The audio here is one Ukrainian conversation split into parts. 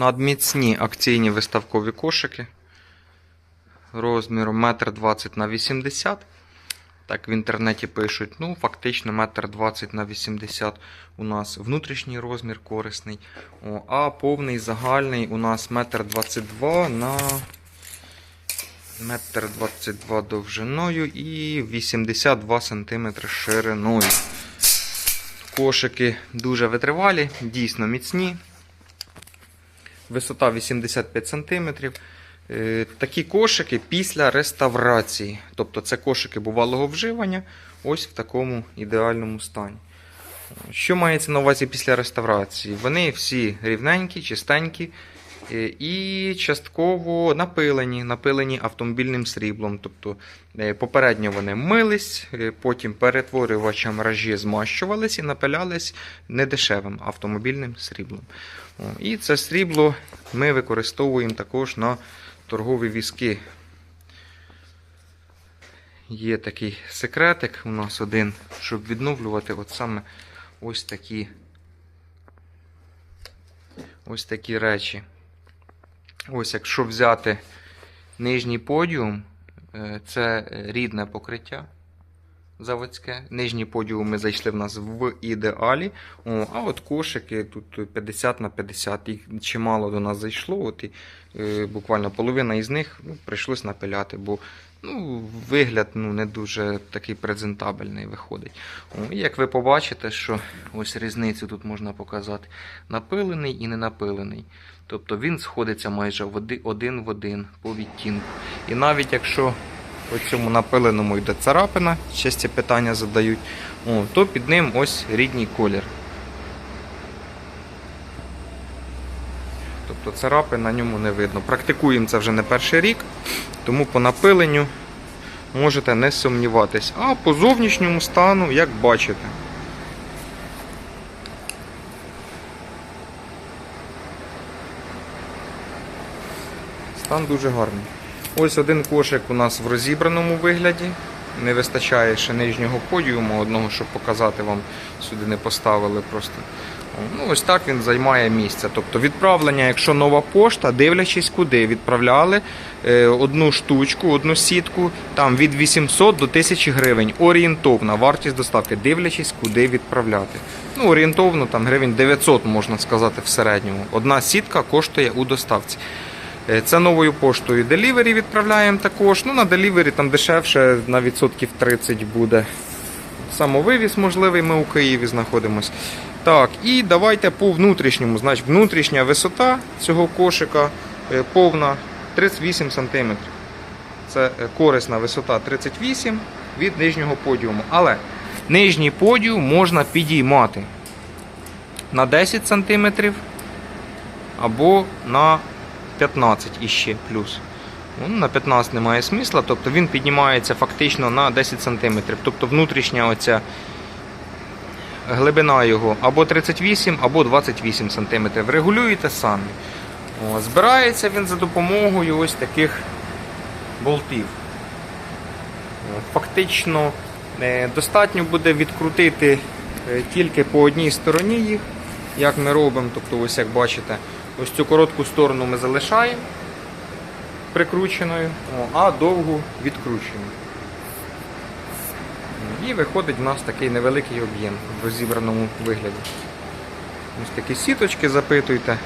надміцні акційні виставкові кошики розміром 1,20 на 80 Так в інтернеті пишуть. Ну, фактично 1,20 на 80 у нас внутрішній розмір корисний. О, а повний загальний у нас 1,22 на 1,22 довжиною і 82 см шириною. Кошики дуже витривалі, дійсно міцні. Висота 85 см. Е, Такі кошики після реставрації. Тобто це кошики бувалого вживання, ось в такому ідеальному стані. Що мається на увазі після реставрації? Вони всі рівненькі, чистенькі е, і частково напилені, напилені автомобільним сріблом. Тобто е, попередньо вони мились, потім перетворювачем ражі змащувались і напилялись недешевим автомобільним сріблом. І це срібло ми використовуємо також на торгові візки. Є такий секретик у нас один, щоб відновлювати от саме ось такі ось такі речі. Ось якщо взяти нижній подіум, е, це рідне покриття заводське. Нижній подіум ми зайшли в нас в ідеалі. О, а от кошики тут 50 на 50. Їх чимало до нас зайшло. От і, е, буквально половина із них ну, прийшлось напиляти, бо ну, вигляд ну, не дуже такий презентабельний виходить. О, і як ви побачите, що ось різницю тут можна показати: напилений і не напилений. Тобто він сходиться майже один в один по відтінку. І навіть якщо по цьому напиленому йде царапина, ці питання задають, о, то під ним ось рідній колір. Тобто царапи на ньому не видно. Практикуємо це вже не перший рік, тому по напиленню можете не сумніватись. А по зовнішньому стану, як бачите. Стан дуже гарний. Ось один кошик у нас в розібраному вигляді. Не вистачає ще нижнього подіуму, одного, щоб показати вам, сюди не поставили просто. Ну, ось так він займає місце. Тобто відправлення, якщо нова пошта, дивлячись куди, відправляли е, одну штучку, одну сітку, там від 800 до 1000 гривень. Орієнтовна вартість доставки, дивлячись, куди відправляти. Ну, орієнтовно там гривень 900, можна сказати, в середньому. Одна сітка коштує у доставці. Е, Це новою поштою Delivery відправляємо також. Ну, на Delivery там дешевше на відсотків 30 буде. Самовивіз можливий, ми у Києві знаходимося. Так, і давайте по внутрішньому. Значить, внутрішня висота цього кошика е, повна 38 см. Це е, корисна висота 38 від нижнього подіуму. Але нижній подіум можна підіймати на 10 см або на 15 іще плюс. Ну, на 15 немає смисла, тобто він піднімається фактично на 10 см. Тобто внутрішня оця глибина його або 38, або 28 см. Регулюєте самі. О, збирається він за допомогою ось таких болтів. Фактично е, достатньо буде відкрутити е, тільки по одній стороні їх, як ми робимо. Тобто, ось як бачите, ось цю коротку сторону ми залишаємо прикрученою, а довгу відкручуємо. І виходить в нас такий невеликий об'єм в розібраному вигляді. Ось такі сіточки запитуйте.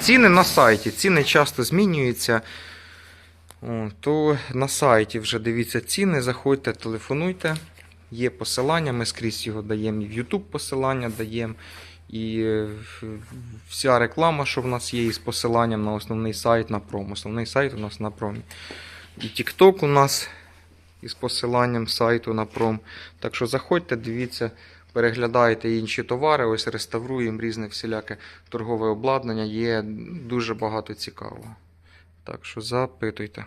Ціни на сайті, ціни часто змінюються. То на сайті вже дивіться ціни, заходьте, телефонуйте. Є посилання, ми скрізь його даємо, і в YouTube посилання даємо. І е, вся реклама, що в нас є, із посиланням на основний сайт на пром. Основний сайт у нас на промі. І TikTok у нас із посиланням сайту на пром. Так що заходьте, дивіться, переглядайте інші товари, ось реставруємо різне всіляке торгове обладнання. Є дуже багато цікавого. Так що запитуйте.